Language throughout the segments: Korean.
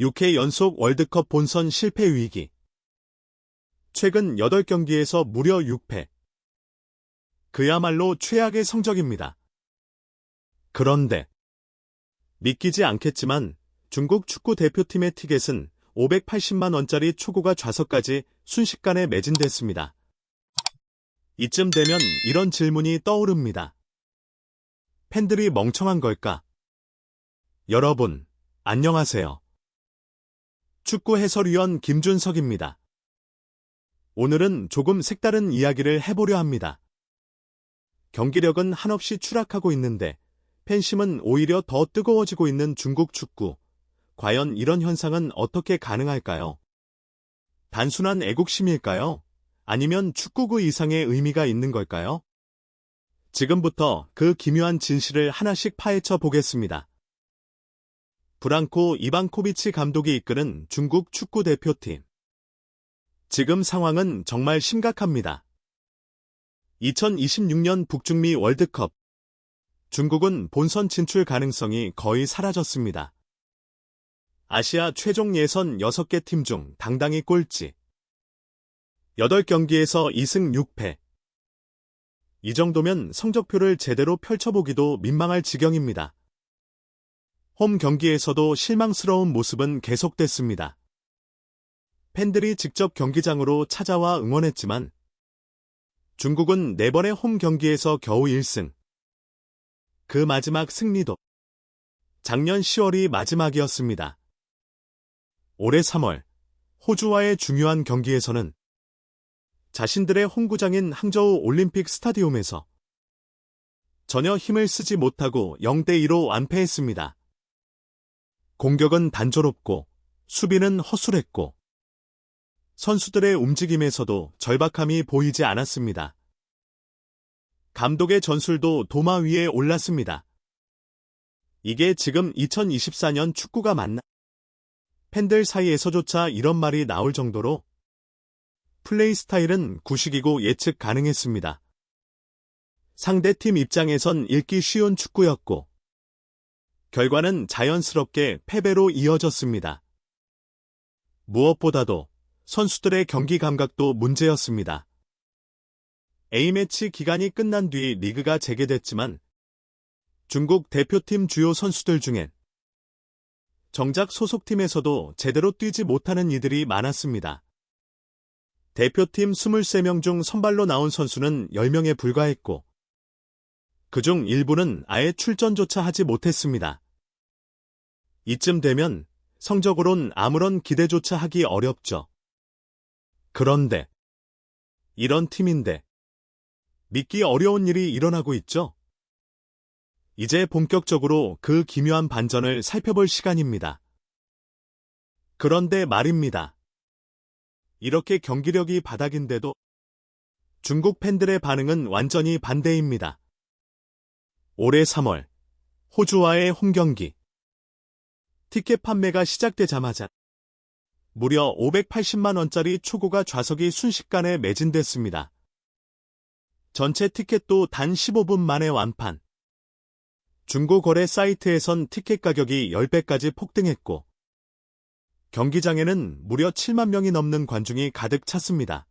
6회 연속 월드컵 본선 실패 위기. 최근 8경기에서 무려 6패. 그야말로 최악의 성적입니다. 그런데 믿기지 않겠지만 중국 축구 대표팀의 티켓은 580만 원짜리 초고가 좌석까지 순식간에 매진됐습니다. 이쯤 되면 이런 질문이 떠오릅니다. 팬들이 멍청한 걸까? 여러분, 안녕하세요. 축구 해설위원 김준석입니다. 오늘은 조금 색다른 이야기를 해보려 합니다. 경기력은 한없이 추락하고 있는데 팬심은 오히려 더 뜨거워지고 있는 중국 축구. 과연 이런 현상은 어떻게 가능할까요? 단순한 애국심일까요? 아니면 축구구 이상의 의미가 있는 걸까요? 지금부터 그 기묘한 진실을 하나씩 파헤쳐 보겠습니다. 브랑코 이방코비치 감독이 이끄는 중국 축구 대표팀. 지금 상황은 정말 심각합니다. 2026년 북중미 월드컵. 중국은 본선 진출 가능성이 거의 사라졌습니다. 아시아 최종 예선 6개 팀 중 당당히 꼴찌. 8경기에서 2승 6패. 이 정도면 성적표를 제대로 펼쳐보기도 민망할 지경입니다. 홈 경기에서도 실망스러운 모습은 계속됐습니다. 팬들이 직접 경기장으로 찾아와 응원했지만 중국은 4번의 홈 경기에서 겨우 1승. 그 마지막 승리도 작년 10월이 마지막이었습니다. 올해 3월 호주와의 중요한 경기에서는 자신들의 홈구장인 항저우 올림픽 스타디움에서 전혀 힘을 쓰지 못하고 0대2로 완패했습니다. 공격은 단조롭고 수비는 허술했고 선수들의 움직임에서도 절박함이 보이지 않았습니다. 감독의 전술도 도마 위에 올랐습니다. 이게 지금 2024년 축구가 맞나? 팬들 사이에서조차 이런 말이 나올 정도로 플레이 스타일은 구식이고 예측 가능했습니다. 상대팀 입장에선 읽기 쉬운 축구였고 결과는 자연스럽게 패배로 이어졌습니다. 무엇보다도 선수들의 경기 감각도 문제였습니다. A매치 기간이 끝난 뒤 리그가 재개됐지만 중국 대표팀 주요 선수들 중엔 정작 소속팀에서도 제대로 뛰지 못하는 이들이 많았습니다. 대표팀 23명 중 선발로 나온 선수는 10명에 불과했고 그중 일부는 아예 출전조차 하지 못했습니다. 이쯤 되면 성적으론 아무런 기대조차 하기 어렵죠. 그런데 이런 팀인데 믿기 어려운 일이 일어나고 있죠? 이제 본격적으로 그 기묘한 반전을 살펴볼 시간입니다. 그런데 말입니다. 이렇게 경기력이 바닥인데도 중국 팬들의 반응은 완전히 반대입니다. 올해 3월 호주와의 홈경기 티켓 판매가 시작되자마자 무려 580만 원짜리 초고가 좌석이 순식간에 매진됐습니다. 전체 티켓도 단 15분 만에 완판. 중고거래 사이트에선 티켓 가격이 10배까지 폭등했고 경기장에는 무려 7만 명이 넘는 관중이 가득 찼습니다.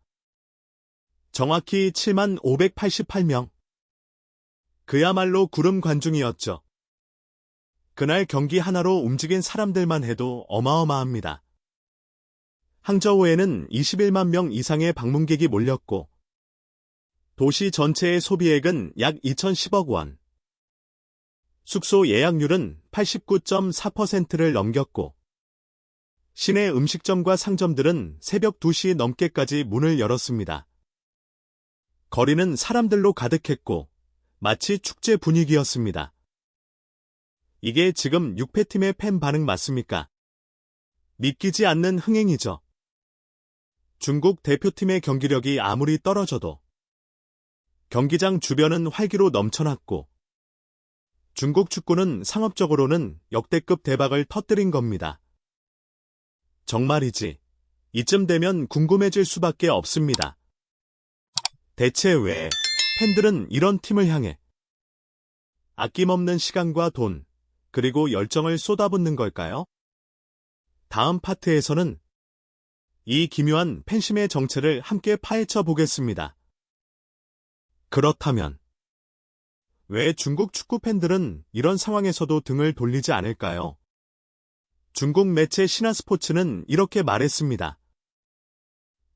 정확히 7만 588명. 그야말로 구름 관중이었죠. 그날 경기 하나로 움직인 사람들만 해도 어마어마합니다. 항저우에는 21만 명 이상의 방문객이 몰렸고 도시 전체의 소비액은 약 2,010억 원. 숙소 예약률은 89.4%를 넘겼고 시내 음식점과 상점들은 새벽 2시 넘게까지 문을 열었습니다. 거리는 사람들로 가득했고 마치 축제 분위기였습니다. 이게 지금 6패팀의 팬 반응 맞습니까? 믿기지 않는 흥행이죠. 중국 대표팀의 경기력이 아무리 떨어져도 경기장 주변은 활기로 넘쳐났고 중국 축구는 상업적으로는 역대급 대박을 터뜨린 겁니다. 정말이지. 이쯤 되면 궁금해질 수밖에 없습니다. 대체 왜 팬들은 이런 팀을 향해 아낌없는 시간과 돈, 그리고 열정을 쏟아붓는 걸까요? 다음 파트에서는 이 기묘한 팬심의 정체를 함께 파헤쳐 보겠습니다. 그렇다면 왜 중국 축구 팬들은 이런 상황에서도 등을 돌리지 않을까요? 중국 매체 신화스포츠는 이렇게 말했습니다.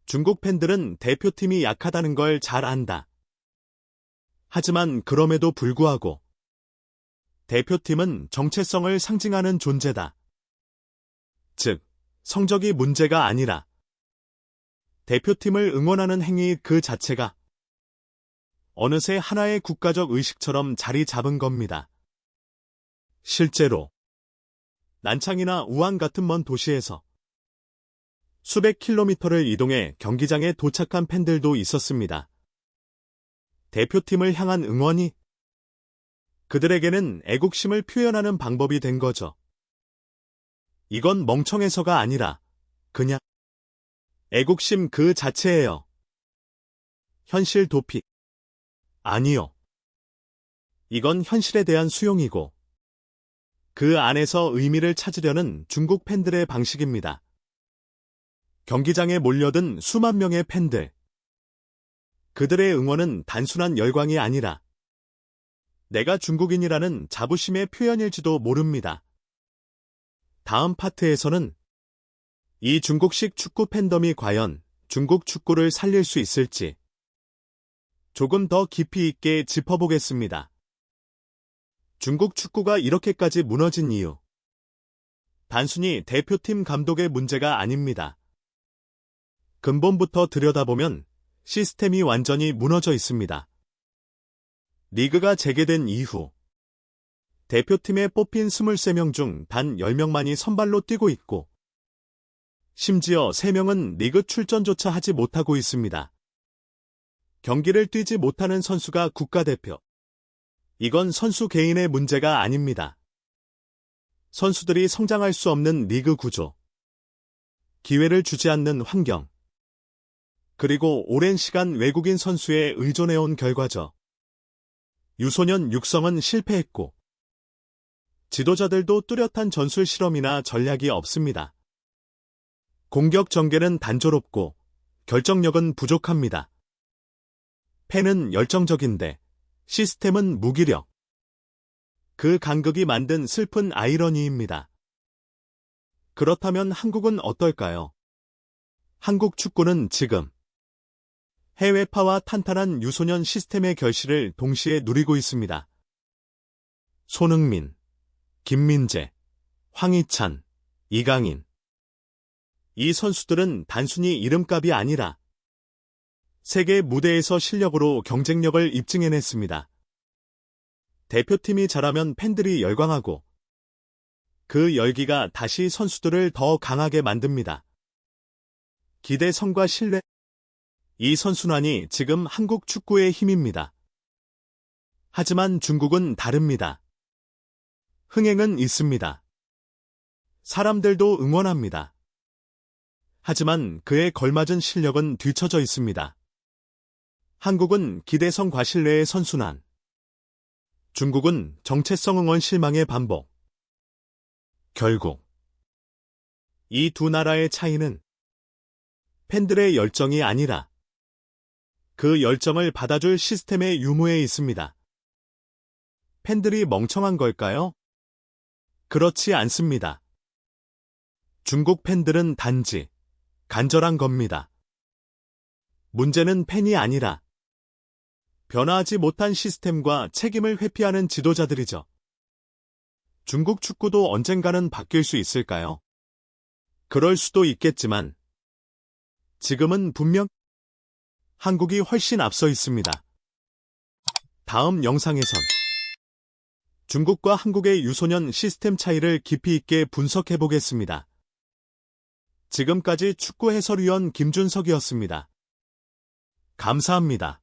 중국 팬들은 대표팀이 약하다는 걸 잘 안다. 하지만 그럼에도 불구하고 대표팀은 정체성을 상징하는 존재다. 즉, 성적이 문제가 아니라 대표팀을 응원하는 행위 그 자체가 어느새 하나의 국가적 의식처럼 자리 잡은 겁니다. 실제로 난창이나 우한 같은 먼 도시에서 수백 킬로미터를 이동해 경기장에 도착한 팬들도 있었습니다. 대표팀을 향한 응원이 그들에게는 애국심을 표현하는 방법이 된 거죠. 이건 멍청해서가 아니라 그냥 애국심 그 자체예요. 현실 도피. 아니요. 이건 현실에 대한 수용이고 그 안에서 의미를 찾으려는 중국 팬들의 방식입니다. 경기장에 몰려든 수만 명의 팬들. 그들의 응원은 단순한 열광이 아니라 내가 중국인이라는 자부심의 표현일지도 모릅니다. 다음 파트에서는 이 중국식 축구 팬덤이 과연 중국 축구를 살릴 수 있을지 조금 더 깊이 있게 짚어보겠습니다. 중국 축구가 이렇게까지 무너진 이유. 단순히 대표팀 감독의 문제가 아닙니다. 근본부터 들여다보면 시스템이 완전히 무너져 있습니다. 리그가 재개된 이후 대표팀에 뽑힌 23명 중 단 10명만이 선발로 뛰고 있고 심지어 3명은 리그 출전조차 하지 못하고 있습니다. 경기를 뛰지 못하는 선수가 국가대표. 이건 선수 개인의 문제가 아닙니다. 선수들이 성장할 수 없는 리그 구조, 기회를 주지 않는 환경, 그리고 오랜 시간 외국인 선수에 의존해온 결과죠. 유소년 육성은 실패했고, 지도자들도 뚜렷한 전술 실험이나 전략이 없습니다. 공격 전개는 단조롭고, 결정력은 부족합니다. 팬은 열정적인데 시스템은 무기력. 그 간극이 만든 슬픈 아이러니입니다. 그렇다면 한국은 어떨까요? 한국 축구는 지금 해외파와 탄탄한 유소년 시스템의 결실을 동시에 누리고 있습니다. 손흥민, 김민재, 황희찬, 이강인. 이 선수들은 단순히 이름값이 아니라 세계 무대에서 실력으로 경쟁력을 입증해냈습니다. 대표팀이 잘하면 팬들이 열광하고 그 열기가 다시 선수들을 더 강하게 만듭니다. 기대성과 신뢰. 이 선순환이 지금 한국 축구의 힘입니다. 하지만 중국은 다릅니다. 흥행은 있습니다. 사람들도 응원합니다. 하지만 그에 걸맞은 실력은 뒤처져 있습니다. 한국은 기대성 과실내의 선순환. 중국은 정체성 응원 실망의 반복. 결국 이 두 나라의 차이는 팬들의 열정이 아니라 그 열정을 받아줄 시스템의 유무에 있습니다. 팬들이 멍청한 걸까요? 그렇지 않습니다. 중국 팬들은 단지 간절한 겁니다. 문제는 팬이 아니라 변화하지 못한 시스템과 책임을 회피하는 지도자들이죠. 중국 축구도 언젠가는 바뀔 수 있을까요? 그럴 수도 있겠지만 지금은 분명 한국이 훨씬 앞서 있습니다. 다음 영상에선 중국과 한국의 유소년 시스템 차이를 깊이 있게 분석해 보겠습니다. 지금까지 축구 해설위원 김준석이었습니다. 감사합니다.